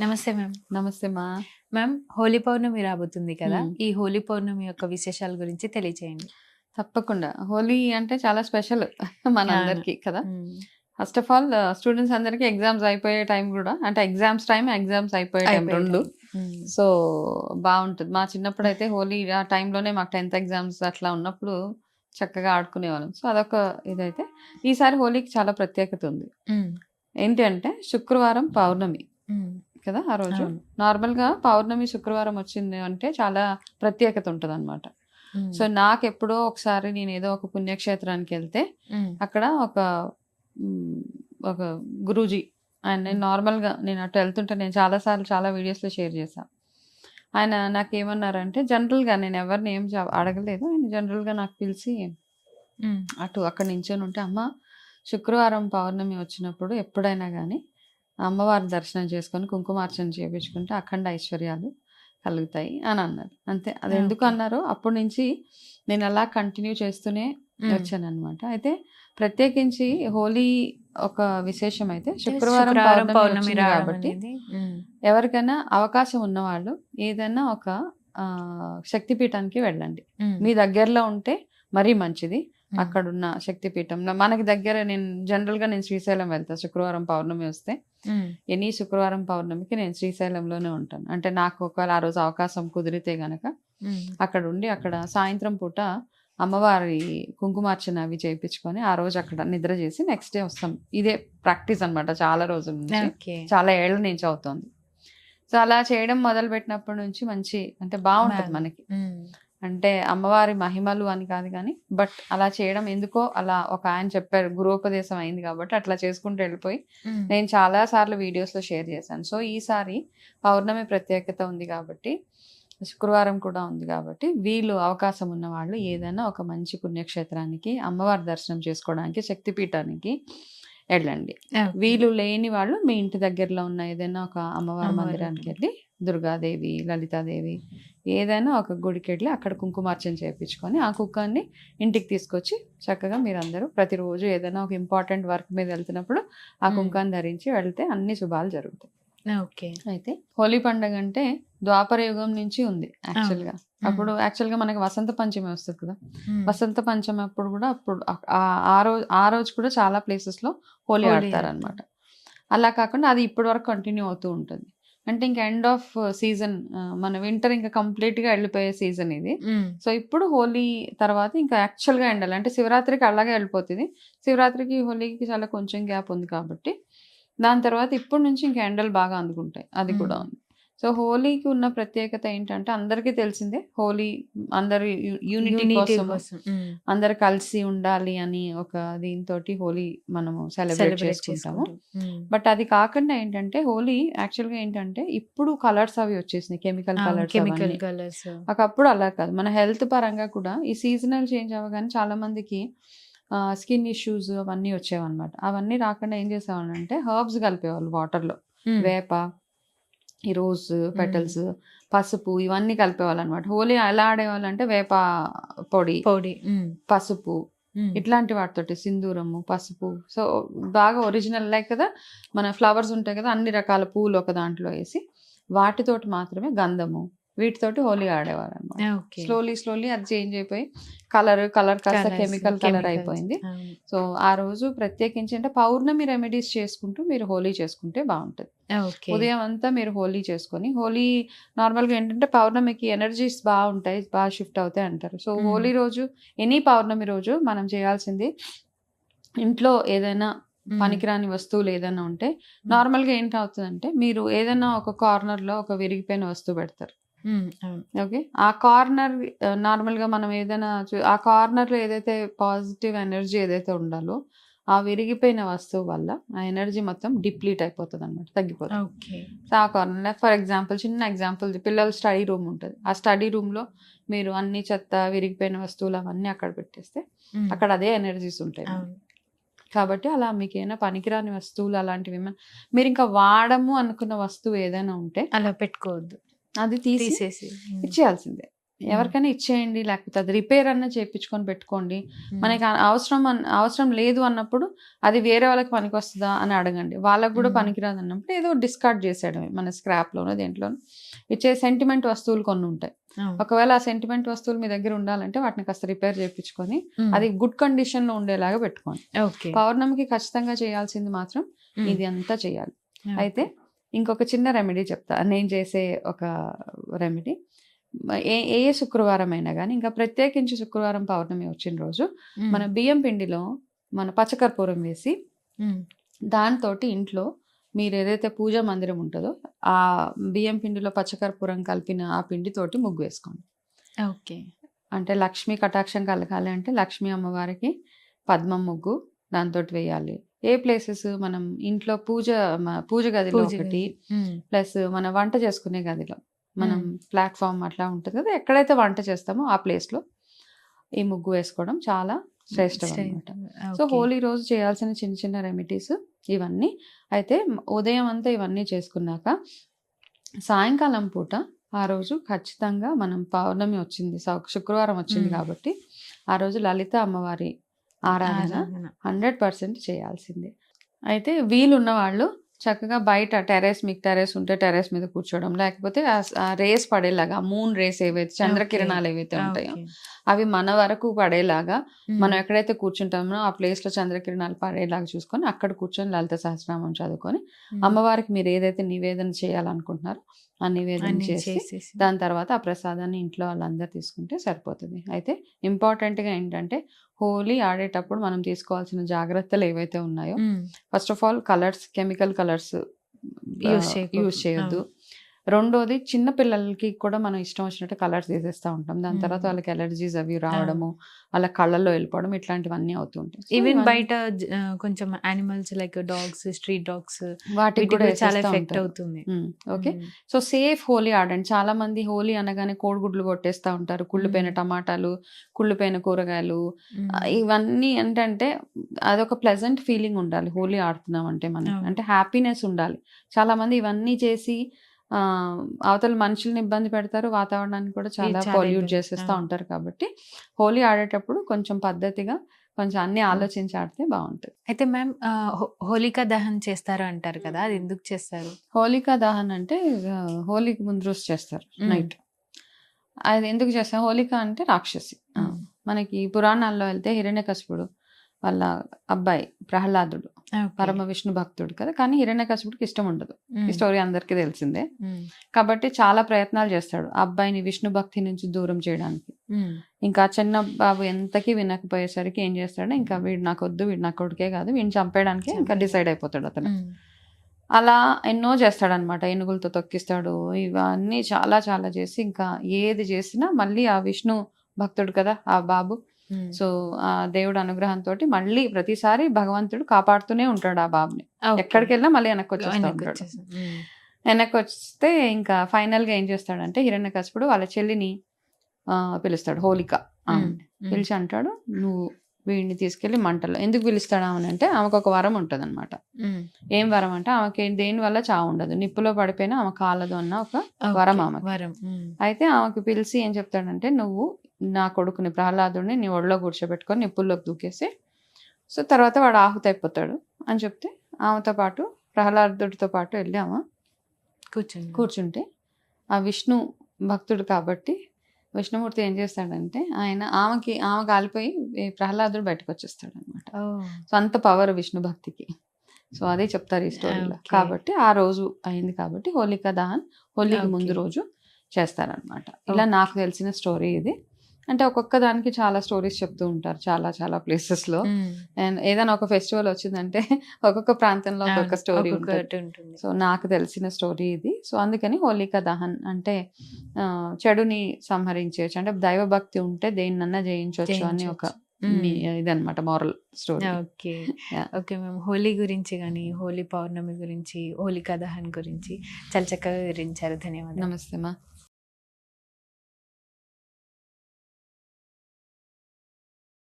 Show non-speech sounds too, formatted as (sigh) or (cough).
నమస్తే మ్యామ్. నమస్తే మా. మ్యామ్ హోలీ పౌర్ణమి రాబోతుంది కదా. ఈ హోలీ పౌర్ణమి యొక్క విశేషాల గురించి తెలియచేయండి. తప్పకుండా. హోలీ అంటే చాలా స్పెషల్ మన. అందరికి కదా. ఫస్ట్ ఆఫ్ ఆల్ స్టూడెంట్స్ అందరికి ఎగ్జామ్స్ అయిపోయే టైం కూడా అంటే ఎగ్జామ్స్ టైం ఎగ్జామ్స్ అయిపోయే టైం రెండు. సో బాగుంటుంది. మా చిన్నప్పుడు అయితే హోలీ ఆ టైంలోనే మాకు టెన్త్ ఎగ్జామ్స్ అట్లా ఉన్నప్పుడు చక్కగా ఆడుకునేవాళ్ళం. సో అదొక ఇదైతే. ఈసారి హోలీకి చాలా ప్రత్యేకత ఉంది. ఏంటి అంటే శుక్రవారం పౌర్ణమి. కదా ఆ రోజు. నార్మల్గా పౌర్ణమి శుక్రవారం వచ్చింది అంటే చాలా ప్రత్యేకత ఉంటది అనమాట. సో నాకు ఎప్పుడో ఒకసారి నేను ఏదో ఒక పుణ్యక్షేత్రానికి వెళ్తే. అక్కడ ఒక ఒక గురూజీ ఆయన నేను నార్మల్గా నేను అటు వెళ్తుంటే నేను చాలాసార్లు చాలా వీడియోస్లో షేర్ చేశాను ఆయన నాకు ఏమన్నారంటే జనరల్గా నేను ఎవరిని ఏం అడగలేదు ఆయన జనరల్గా నాకు పిలిచి. అటు అక్కడ నించొని ఉంటే అమ్మ శుక్రవారం పౌర్ణమి వచ్చినప్పుడు ఎప్పుడైనా కానీ అమ్మవారి దర్శనం చేసుకొని కుంకుమార్చన చేయించుకుంటే అఖండ ఐశ్వర్యాలు కలుగుతాయి అని అన్నారు అంతే అది ఎందుకు. అన్నారో అప్పటి నుంచి నేను అలా కంటిన్యూ చేస్తూనే. వచ్చాను అనమాట అయితే ప్రత్యేకించి హోలీ ఒక విశేషం అయితే శుక్రవారం పౌర్ణమి కాబట్టి. ఎవరికైనా అవకాశం ఉన్నవాళ్ళు ఏదైనా ఒక శక్తిపీఠానికి వెళ్ళండి. మీ దగ్గరలో ఉంటే మరీ మంచిది. అక్కడున్న శక్తిపీఠం. మనకి దగ్గర నేను జనరల్గా నేను శ్రీశైలం వెళ్తా శుక్రవారం పౌర్ణమి వస్తే. ఎనీ శుక్రవారం పౌర్ణమికి నేను శ్రీశైలంలోనే ఉంటాను. అంటే నాకు ఒకవేళ ఆ రోజు అవకాశం కుదిరితే గనక. అక్కడ ఉండి అక్కడ సాయంత్రం పూట అమ్మవారి కుంకుమార్చన అవి చేయించుకొని ఆ రోజు అక్కడ నిద్ర చేసి నెక్స్ట్ డే వస్తాం. ఇదే ప్రాక్టీస్ అన్నమాట చాలా రోజుల నుంచి. చాలా ఏళ్ళ నుంచి అవుతుంది. సో అలా చేయడం మొదలు పెట్టినప్పటి నుంచి మంచి అంటే బాగుంటుంది బాగా. మనకి. అంటే అమ్మవారి మహిమలు అని కాదు కానీ బట్ అలా చేయడం ఎందుకో అలా ఒక ఆయన చెప్పారు గురోపదేశం అయింది కాబట్టి అట్లా చేసుకుంటూ వెళ్ళిపోయి. నేను చాలా సార్లు వీడియోస్లో షేర్ చేశాను సో ఈసారి పౌర్ణమి ప్రత్యేకత ఉంది కాబట్టి శుక్రవారం కూడా ఉంది కాబట్టి వీళ్ళు అవకాశం ఉన్న వాళ్ళు ఏదైనా ఒక మంచి పుణ్యక్షేత్రానికి అమ్మవారి దర్శనం చేసుకోవడానికి శక్తిపీఠానికి వెళ్ళండి. వీళ్ళు లేని వాళ్ళు మీ ఇంటి దగ్గరలో ఉన్న ఏదైనా ఒక అమ్మవారి మందిరానికి. వెళ్ళి దుర్గాదేవి లలితాదేవి ఏదైనా ఒక గుడికి వెళ్ళి అక్కడ కుంకుమార్చన చేయించుకొని ఆ కుక్కని ఇంటికి తీసుకొచ్చి చక్కగా మీరందరూ ప్రతిరోజు ఏదైనా ఒక ఇంపార్టెంట్ వర్క్ మీద వెళ్తున్నప్పుడు ఆ. కుంకాన్ని ధరించి వెళ్తే అన్ని శుభాలు జరుగుతాయి. ఓకే. అయితే హోలీ పండుగ అంటే ద్వాపర యుగం నుంచి ఉంది యాక్చువల్గా మ్మ్. అప్పుడు యాక్చువల్గా మనకి వసంత పంచమి వస్తుంది కదా. వసంత పంచమి అప్పుడు కూడా అప్పుడు ఆ- రోజు ఆ రోజు కూడా చాలా ప్లేసెస్లో హోలీ హోలీ ఆడతారు అనమాట అలా కాకుండా అది ఇప్పటి వరకు కంటిన్యూ అవుతూ ఉంటుంది. అంటే ఇంకా ఎండ్ ఆఫ్ సీజన్ మన వింటర్ ఇంకా కంప్లీట్గా వెళ్ళిపోయే సీజన్ ఇది. సో ఇప్పుడు హోలీ తర్వాత ఇంకా యాక్చువల్గా ఎండాలి. అంటే శివరాత్రికి అలాగే వెళ్ళిపోతుంది శివరాత్రికి హోలీకి చాలా కొంచెం గ్యాప్ ఉంది కాబట్టి దాని తర్వాత ఇప్పటి నుంచి ఇంకా ఎండలు బాగా అందుకుంటాయి. అది కూడా. ఉంది. సో హోలీకి ఉన్న ప్రత్యేకత ఏంటంటే అందరికీ తెలిసిందే. హోలీ అందరి యూనిటీ కోసం. అందరు కలిసి ఉండాలి అని ఒక దీంతో హోలీ మనము సెలబ్రేట్ చేసుకుంటాము. బట్ అది కాకుండా ఏంటంటే హోలీ యాక్చువల్గా ఏంటంటే ఇప్పుడు కలర్స్ అవి వచ్చేసినాయి కెమికల్ కలర్స్ కెమికల్ కలర్స్. ఒకప్పుడు అలా కాదు. మన హెల్త్ పరంగా కూడా ఈ సీజనల్ చేంజ్ అవ్వగానే చాలా మందికి స్కిన్ ఇష్యూస్ అవన్నీ వచ్చేవన్నమాట. అవన్నీ రాకుండా ఏం చేసేవాళ్ళంటే హర్బ్స్ కలిపేవాళ్ళు వాటర్లో మ్మ్. వేప ఈ రోజ్ పెటల్స్ పసుపు ఇవన్నీ కలిపేవాళ్ళు అనమాట హోలీ ఎలా ఆడేవాళ్ళు అంటే వేప పొడి పొడి. పసుపు. ఇట్లాంటి వాటితోటి సింధూరము పసుపు సో బాగా ఒరిజినల్ లైక్ కదా మన ఫ్లవర్స్ ఉంటాయి కదా అన్ని రకాల పూలు ఒక దాంట్లో వేసి వాటితోటి మాత్రమే గంధము వీటితోటి హోలీ ఆడేవారు అనమాట స్లోలీ స్లోలీ అది చేంజ్ అయిపోయి కలర్ కలర్ కాస్త కెమికల్ కలర్. అయిపోయింది. సో ఆ రోజు ప్రత్యేకించి అంటే పౌర్ణమి రెమెడీస్ చేసుకుంటూ మీరు హోలీ చేసుకుంటే బాగుంటుంది ఉదయం అంతా మీరు హోలీ చేసుకొని హోలీ నార్మల్గా ఏంటంటే పౌర్ణమికి ఎనర్జీస్ బాగుంటాయి బాగా షిఫ్ట్ అవుతాయి అంటారు సో. హోలీ రోజు ఎనీ పౌర్ణమి రోజు మనం చేయాల్సింది ఇంట్లో ఏదైనా. పనికిరాని వస్తువులు ఏదైనా ఉంటే నార్మల్గా ఏంటి అవుతుందంటే మీరు ఏదైనా ఒక కార్నర్లో ఒక విరిగిపోయిన వస్తువు పెడతారు. ఓకే. ఆ కార్నర్ నార్మల్గా మనం ఏదైనా ఆ కార్నర్లో ఏదైతే పాజిటివ్ ఎనర్జీ ఏదైతే ఉండాలో ఆ విరిగిపోయిన వస్తువు వల్ల ఆ ఎనర్జీ మొత్తం డిప్లీట్ అయిపోతుంది అనమాట తగ్గిపోతుంది సో ఆ కార్నర్ ఫర్ ఎగ్జాంపుల్ చిన్న ఎగ్జాంపుల్ పిల్లల స్టడీ రూమ్ ఉంటుంది. ఆ స్టడీ రూమ్లో మీరు అన్ని చెత్త విరిగిపోయిన వస్తువులు అవన్నీ అక్కడ పెట్టేస్తే. అక్కడ అదే ఎనర్జీస్ ఉంటాయి. కాబట్టి అలా మీకు ఏమైనా పనికిరాని వస్తువులు అలాంటివి ఏమైనా మీరు ఇంకా వాడము అనుకున్న వస్తువు ఏదైనా ఉంటే అలా పెట్టుకోవద్దు. అది తీసి తీసేసి. ఇచ్చేయాల్సిందే ఎవరికైనా ఇచ్చేయండి లేకపోతే అది రిపేర్ అన్న చేయించుకొని పెట్టుకోండి. మనకి అవసరం అవసరం లేదు అన్నప్పుడు అది వేరే వాళ్ళకి పనికి వస్తుందా అని అడగండి వాళ్ళకి కూడా. పనికిరాదు అన్నప్పుడు ఏదో డిస్కార్డ్ చేసేయడమే మన స్క్రాప్లోనో దేంట్లోనో ఇచ్చే సెంటిమెంట్ వస్తువులు కొన్ని ఉంటాయి. ఒకవేళ ఆ సెంటిమెంట్ వస్తువులు మీ దగ్గర ఉండాలంటే వాటిని కాస్త రిపేర్ చేయించుకొని. అది గుడ్ కండిషన్లో ఉండేలాగా పెట్టుకోండి పౌర్ణమికి ఖచ్చితంగా చేయాల్సింది మాత్రం. ఇది అంతా చేయాలి. అయితే ఇంకొక చిన్న రెమెడీ చెప్తా. నేను చేసే ఒక రెమెడీ ఏ ఏ శుక్రవారం అయినా కానీ ఇంకా ప్రత్యేకించి శుక్రవారం పౌర్ణమి వచ్చిన రోజు. మన బియ్యం పిండిలో మన పచ్చకర్పూరం వేసి. దాంతో ఇంట్లో మీరు ఏదైతే పూజా మందిరం ఉంటుందో ఆ బియ్యం పిండిలో పచ్చకర్పూరం కలిపిన ఆ పిండితోటి ముగ్గు వేసుకోండి. ఓకే. అంటే లక్ష్మీ కటాక్షం కలగాలి అంటే లక్ష్మీ అమ్మవారికి పద్మం ముగ్గు దాంతో వేయాలి. ఏ ప్లేసెస్ మనం ఇంట్లో పూజ పూజ గదిలో ఒకటి. ప్లస్ మన వంట చేసుకునే గదిలో మనం. ప్లాట్ఫామ్ అట్లా ఉంటుంది కదా ఎక్కడైతే వంట చేస్తామో ఆ ప్లేస్లో ఈ ముగ్గు వేసుకోవడం చాలా శ్రేష్టం శ్రే- అనమాట సో. హోలీ రోజు చేయాల్సిన చిన్న చిన్న రెమెడీస్ ఇవన్నీ అయితే ఉదయం అంతా ఇవన్నీ చేసుకున్నాక సాయంకాలం పూట ఆ రోజు ఖచ్చితంగా మనం పౌర్ణమి వచ్చింది శుక్రవారం వచ్చింది. కాబట్టి ఆ రోజు లలిత అమ్మవారి ఆరాధన. హండ్రెడ్ పర్సెంట్ చేయాల్సిందే అయితే వీలున్న వాళ్ళు చక్కగా బయట టెరెస్ మీకు టెరెస్ ఉంటే టెరెస్ మీద కూర్చోవడం లేకపోతే రేస్ పడేలాగా మూన్ రేస్ ఏవైతే చంద్రకిరణాలు ఏవైతే ఉంటాయో. అవి మన వరకు పడేలాగా. మనం ఎక్కడైతే కూర్చుంటామో ఆ ప్లేస్లో చంద్రకిరణాలు పడేలాగా చూసుకొని అక్కడ కూర్చొని లలిత సహస్రనామం చదువుకొని. అమ్మవారికి మీరు ఏదైతే నివేదన చేయాలనుకుంటున్నారో ఆ నివేదన అన్ని చేసి. దాని తర్వాత ఆ ప్రసాదాన్ని ఇంట్లో వాళ్ళందరూ తీసుకుంటే సరిపోతుంది అయితే ఇంపార్టెంట్గా ఏంటంటే హోలీ ఆడేటప్పుడు మనం తీసుకోవాల్సిన జాగ్రత్తలు ఏవైతే ఉన్నాయో. First of all colours chemical colours. Use చేయొద్దు రెండోది చిన్న పిల్లలకి కూడా మనం ఇష్టం వచ్చినట్టు కలర్స్ తీసేస్తూ ఉంటాం దాని తర్వాత. వాళ్ళకి ఎలర్జీస్ అవి రావడము వాళ్ళ కళ్ళల్లో వెళ్ళిపోవడం ఇట్లాంటివన్నీ అవుతుంటాయి ఈవెన్ బయట కొంచెం animals like dogs street dogs వాటికి కూడా చాలా వేసేస్తా ఎఫెక్ట్. అవుతుంది. ఓకే. సో సేఫ్ హోలీ ఆడండి చాలా మంది హోలీ అనగానే కోడిగుడ్లు కొట్టేస్తా ఉంటారు కుళ్ళిపోయిన. టమాటాలు కుళ్ళిపోయిన కూరగాయలు ఇవన్నీ ఏంటంటే అదొక ప్లెజెంట్ ఫీలింగ్ ఉండాలి హోలీ ఆడుతున్నాం అంటే మనం. అంటే హ్యాపీనెస్ ఉండాలి చాలా మంది ఇవన్నీ చేసి అవతల మనుషుల్ని ఇబ్బంది పెడతారు వాతావరణాన్ని కూడా చాలా పొల్యూట్. చేసేస్తూ. ఉంటారు కాబట్టి హోలీ ఆడేటప్పుడు కొంచెం పద్ధతిగా కొంచెం అన్ని ఆలోచించి ఆడితే బాగుంటుంది అయితే మ్యామ్ హోలికా దహన్ చేస్తారు అంటారు కదా అది ఎందుకు చేస్తారు హోలికా దహన్ అంటే హోలీకి ముందు రోజు చేస్తారు. నైట్ అది ఎందుకు చేస్తాం హోలిక అంటే రాక్షసి. మనకి పురాణాల్లో వెళ్తే హిరణ్యకశిపుడు వాళ్ళ అబ్బాయి ప్రహ్లాదుడు. పరమ విష్ణు భక్తుడు కదా కానీ హిరణ్యకశిపుడికి ఇష్టం ఉండదు. ఈ స్టోరీ అందరికీ తెలిసిందే. కాబట్టి చాలా ప్రయత్నాలు చేస్తాడు ఆ అబ్బాయిని విష్ణు భక్తి నుంచి దూరం చేయడానికి. ఇంకా చిన్న బాబు ఎంతకీ వినకపోయేసరికి ఏం చేస్తాడు ఇంకా వీడు నాకు వద్దు వీడు నా కొడుకే కాదు వీడిని చంపేయడానికి ఇంకా. డిసైడ్ అయిపోతాడు అతను. అలా ఎన్నో చేస్తాడనమాట ఏనుగులతో తొక్కిస్తాడు ఇవన్నీ చాలా చాలా చేసి ఇంకా ఏది చేసినా మళ్ళీ ఆ విష్ణు భక్తుడు కదా ఆ బాబు. సో ఆ దేవుడు అనుగ్రహంతో మళ్ళీ ప్రతిసారి భగవంతుడు కాపాడుతూనే ఉంటాడు ఆ బాబుని. ఎక్కడికి వెళ్ళినా మళ్ళీ వెనక్కి వచ్చేస్తూ వెనక్కి ఉంటాడు వస్తే ఇంకా ఫైనల్గా ఏం చేస్తాడంటే హిరణ్యకశిపుడు వాళ్ళ చెల్లిని ఆ, పిలుస్తాడు హోలిక. ఆమె. పిలిచి అంటాడు నువ్వు వీడిని తీసుకెళ్ళి మంటలో ఎందుకు పిలుస్తాడు ఆమెను అంటే ఆమెకు ఒక వరం ఉంటుంది అనమాట. ఏం వరం అంటే ఆమెకి దేని వల్ల చావు ఉండదు. నిప్పులో పడిపోయినా ఆమె కాలదు అన్న ఒక. వరం ఉమ్. అయితే ఆమెకి పిలిచి ఏం చెప్తాడంటే నువ్వు నా కొడుకుని ప్రహ్లాదుడిని నీ ఒళ్ళో కూర్చోబెట్టుకొని నిప్పుల్లోకి దూకేసి సో తర్వాత వాడు ఆహుతి అయిపోతాడు అని చెప్తే ఆమెతో పాటు ప్రహ్లాదుడితో పాటు వెళ్ళి ఆమె కూర్చోండి కూర్చుంటే ఆ విష్ణు భక్తుడు కాబట్టి విష్ణుమూర్తి ఏం చేస్తాడంటే ఆయన ఆమెకి ఆమె కాలిపోయి ప్రహ్లాదుడు బయటకు వచ్చేస్తాడు అనమాట. సో అంత పవర్ విష్ణు భక్తికి సో అదే చెప్తారు ఈ స్టోరీలో. కాబట్టి ఆ రోజు అయింది కాబట్టి హోలికా దహన్ హోలీకి ముందు. రోజు చేస్తారనమాట ఇలా. నాకు తెలిసిన స్టోరీ ఇది అంటే ఒక్కొక్క దానికి చాలా స్టోరీస్ చెప్తూ ఉంటారు చాలా చాలా ప్లేసెస్లో. అండ్ ఏదైనా ఒక ఫెస్టివల్ వచ్చిందంటే (laughs) ఒక్కొక్క ప్రాంతంలో ఒక్కొక్క. స్టోరీ ఉంటుంది. సో నాకు తెలిసిన స్టోరీ ఇది. సో అందుకని హోలికా దహన్ అంటే చెడుని సంహరించవచ్చు అంటే దైవభక్తి ఉంటే దేన్నన్నా జయించవచ్చు అని ఒక ఇదన్నమాట మారల్ స్టోరీ. ఓకే. ఓకే మేము హోలీ గురించి కానీ హోలీ పౌర్ణమి గురించి హోలికా దహన్ గురించి చాలా చక్కగా వివరించారు. ధన్యవాదాలు. నమస్తే మా.